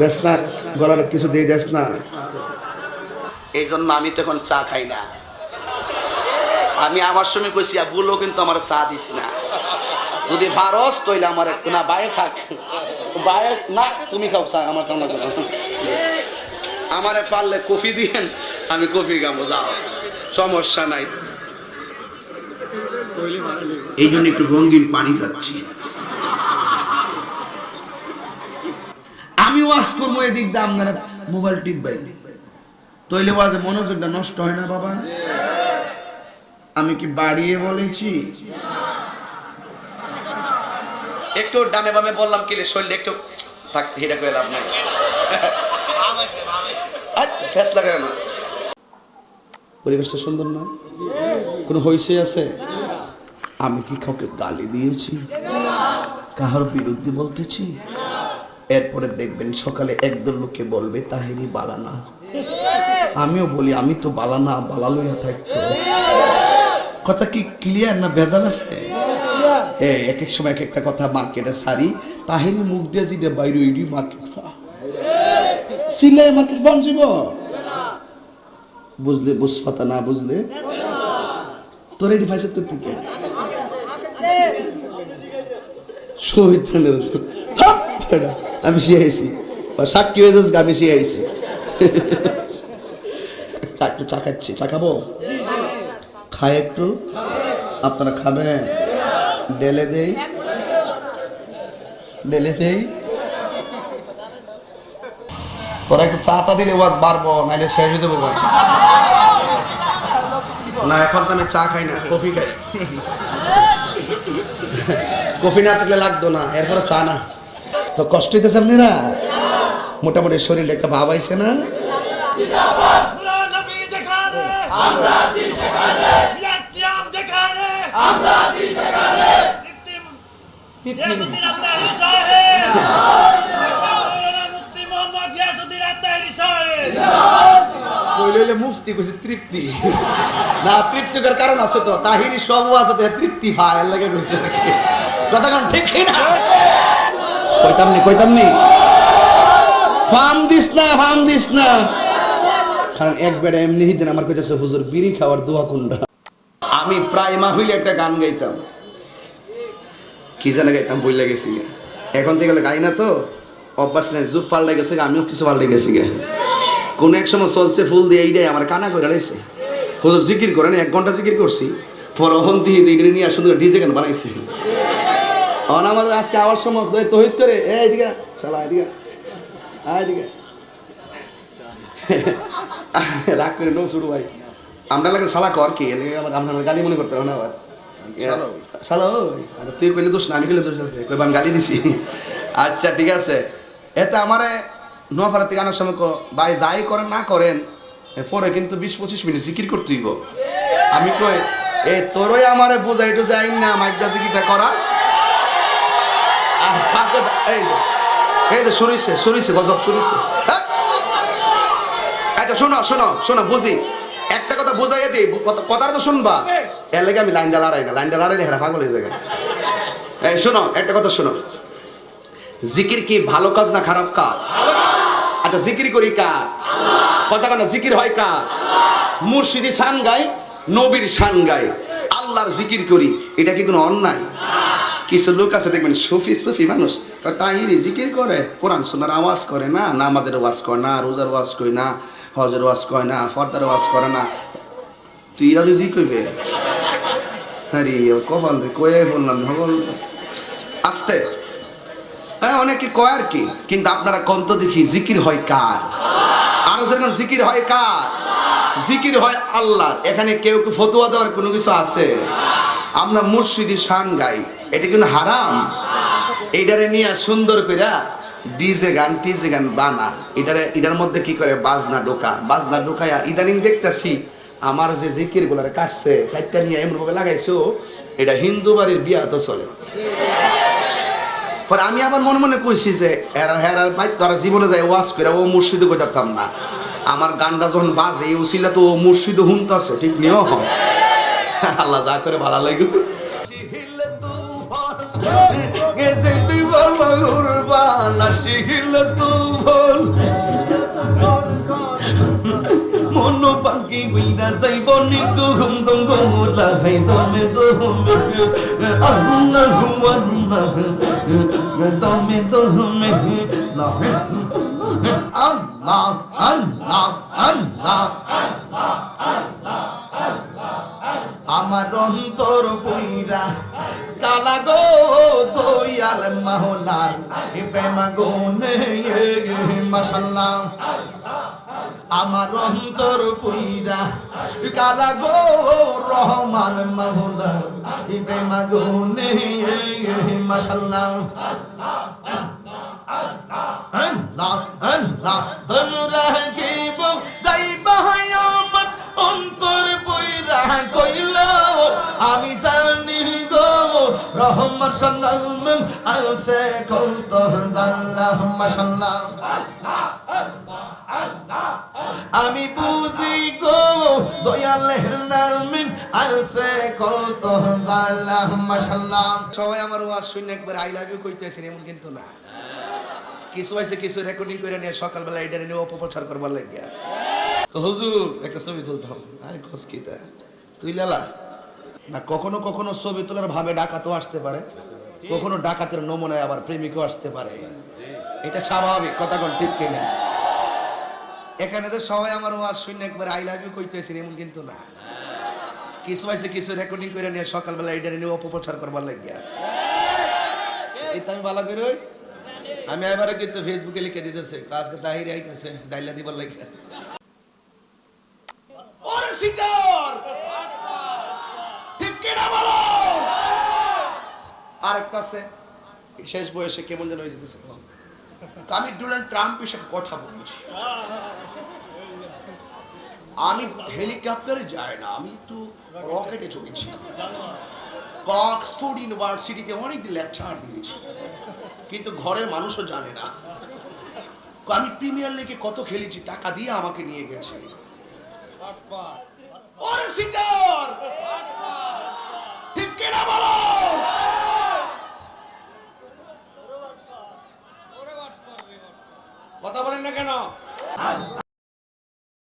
দেস না গলার কিছু দিয়ে দেস না। এই জন্য আমি তো এখন চা খাই না। আমি আমার সময় কইছি বুলো কিন্তু আমার চা দিস না। যদি পারস তইলে আমার না বাইরে থাক। বাইরে না তুমি খাও চা আমার কেমন আমারে পারলে কফি দিয়েন আমি কফি খাব যাও। সমস্যা নাই। এই জন্য একটু রঙিন পানি খাচ্ছি। আমি ওয়াজ করব এদিক দিয়ে আপনারা মোবাইল টিপবাই তৈলে ওয়াজে মনোযোগটা নষ্ট হয় না বাবা? আমি কি বাড়িয়ে বলেছি? একটু ডানে বামে বললাম কি শরীরে একটু থাক এটা করে লাভ নাই। ফেস লাগায় না। পরিবেশটা সুন্দর না? কোনো হইসে আছে? আমি কি কাউকে গালি দিয়েছি? কাহার বিরুদ্ধে বলতেছি? এরপরে দেখবেন সকালে একদল লোকে বলবে তাহেরি বালানা আমিও বলি আমি তো বালানা বালা লইয়া থাকতো কথা কি ক্লিয়ার না ভেজাল আছে? এ এক এক সময় এক একটা কথা মার্কেটে সারি তাহেরি মুখ দিয়ে জিদে বাইরে ইডি মার্কেট ফা। সিলাই মার্কেট ফান যাব বুঝলে বুঝফাতা না বুঝলে? তোর এডি ফাইসে তোর থেকে। শহীদানের হাপ, আমি শিখাইছি সাক্ষী হয়ে যাচ্ছে, আমি চা একটু চা খাচ্ছি, চা খাব? খায় একটু। আপনারা খাবেন। ডেলে দেই। ডেলে দেই। তোরা একটু চাটা দিলে ওয়াজ বাড়বো, নাইলে শেষ হয়ে যাব না, এখন তো আমি চা খাই না, কফি খাই। কফি না থাকলে লাগতো না, এরপরে চা না। তো কষ্ট হইতেছে আপনারা? মোটামুটি শরীরে একটা ভাব আইছে না? মুফতি কইছে তৃপ্তি। না তৃপ্তিকর কারণ আছে তো। তাহিরি সব আছে তো তৃপ্তি ভাই এর লাগে কইছে কথা কোন ঠিক না কইতাম নি কইতাম নি? ফার্ম দিস না ফার্ম দিস না। কারণ এমনি আমার হুজুর, বিড়ি খাওয়ার দোয়া কুন্ডা আমি প্রায় মাহফিলে একটা গান গাইতাম। কি জানে গাইতাম বইলে গেছি। এখন থেকে গাই না তো, অভ্যাস নেই, যুগ পাল্টে গেছে আমিও কিছু পাল্টে গেছি গে। কোন এক সময় চলছে ফুল দিয়ে এইটাই আমার কানা করে লাইছে। হুজুর জিকির করেন, এক ঘণ্টা জিকির করছি। ফরহন দিয়ে দিয়ে নিয়ে সুন্দর ডিজে গান বানাইছে। অন আমার আজকে আওয়ার সময় তহিদ করে। এ এদিকে শালা এদিকে এদিকে রাগ করে নো শুরু ভাই। আমরা লাগে শালা কর কি? আমার গালি মনে করতে হবে না আবার? শালা ওই তুই কইলে দোষ না আমি কইলে দোষ আছে। কইবা আমি গালি দিছি। আচ্ছা ঠিক আছে। এতে আমারে নোয়াফারা থেকে আনার সময় কো, ভাই যাই করেন না করেন পরে কিন্তু বিশ পঁচিশ মিনিট জিকির করতে হইব। আমি কই এ তোরই আমারে বুঝাই যাই না মাইকটা জিকিরটা করাস? হ্যাঁ? শোনো শোনো একটা কথা আমি লাইনটা লাইনটা শোনো, একটা কথা শোনো। জিকির কি ভালো কাজ না খারাপ কাজ? আচ্ছা জিকির করি কার? কথা কেন জিকির হয় কার? মুর্শিদি শান গাই নবীর শান গাই আল্লাহর জিকির করি, এটা কি কোনো অন্যায়? কিছু লোক আছে, দেখবেন সুফি সুফি মানুষ। তাহিরি জিকির করে, কোরআন শোনার আওয়াজ করে না, নামাজের ওয়াজ করে না, রোজার ওয়াজ করে না, হজের ওয়াজ করে না, ফর্দার ওয়াজ করে না। তুই এরা জি কইবে কপাল কয়ে বললাম ভগল আস্তে। হ্যাঁ অনেকে কয় আর কি, কিন্তু আপনারা কন্ত দেখি, জিকির হয় কার? আরও যেন জিকির হয় কার? জিকির হয় আল্লাহ এখানে কেউ কেউ ফতুয়া দেওয়ার কোনো কিছু আছে? আমরা মুর্শিদি শান গাই। এটা কিন্তু হারাম। এইটারে নিয়ে সুন্দর কইরা ডিজে গান, টিজে গান বানা। এটারে এটার মধ্যে কি করে? বাজনা ঢোকা। বাজনা ঢোকায়া ইদানিং দেখতেছি, আমার যে জিকিরগুলার কাটছে খাইটা নিয়ে এমন ভাবে লাগাইছো, এটা হিন্দু বাড়ির বিয়া তো চলে। পরে আমি আবার মনে মনে কইছি যে, এরা হেরার ভাই, তারা জীবনে যায় ওয়াজ করে ও মুর্শিদে বোঝাতাম না। আমার গানটা যখন বাজে উসিলা তো ও মুর্শিদে হুমতাছে ঠিক নিও আল্লাহ যা করে ভালো লাগে আল্লাহ আল্লাহ আল্লাহ আল্লাহ আল্লাহ। আমার অন্তর বইরা, কালা গো দয়াল মাহলার প্রেমা গো নে মাশাল্লাহ। আমার অন্তর বইরা, কালা গো রহমান মাহলা প্রেমা গো নে মাশাল্লাহ। রহমান কত আমি বুঝি গো দয়ালের নামিন আছে কত সবাই আমার ওয়াজ শুনে একবার আই লাভ ইউ কইতেছেন এমন কিন্তু না। কিছু আছে কিছু রেকর্ডিং করে নিয়ে সকালবেলা এটা নিয়ে অপপ্রচার করবার লাগিয়া। হুজুর একটা ছবি তুলতাম। আরে খোঁজ তুই লালা? না, কখনো কখনো ছবি তোলার ভাবে ডাকাতও আসতে পারে। কখনো ডাকাতের নমুনায় আবার প্রেমিকও আসতে পারে। এটা স্বাভাবিক, কথা কোন ঠিক কিনা? এখানে তো সবাই আমার ওয়াজ শুনে একবার আই লাভ ইউ কইতেছেন এমন কিন্তু না। কিছু আছে কিছু রেকর্ডিং করে নিয়ে সকালবেলা এটা নিয়ে অপপ্রচার করবার লাগিয়া। তো আমি ভালো করে আমি এবারে কিন্তু ফেসবুকে লিখে দিতেছে আজকে তাহিরে আইতেছে, ডাইলা দিবার লাগিয়া। আরেকটা আছে, শেষ বয়সে কেমন যেন হয়ে যেতেছে আমি ডোনাল্ড ট্রাম্পের সাথে কথা বলেছি। আমি হেলিকপ্টারে যাই না, আমি একটু রকেটে চলেছি কক্সফোর্ড ইউনিভার্সিটিতে অনেকদিন লেকচার দিয়েছি, কিন্তু ঘরের মানুষও জানে না। আমি প্রিমিয়ার লিগে কত খেলেছি, টাকা দিয়ে আমাকে নিয়ে গেছে। ঠিক কিনা বলো? কথা বলেন না কেন?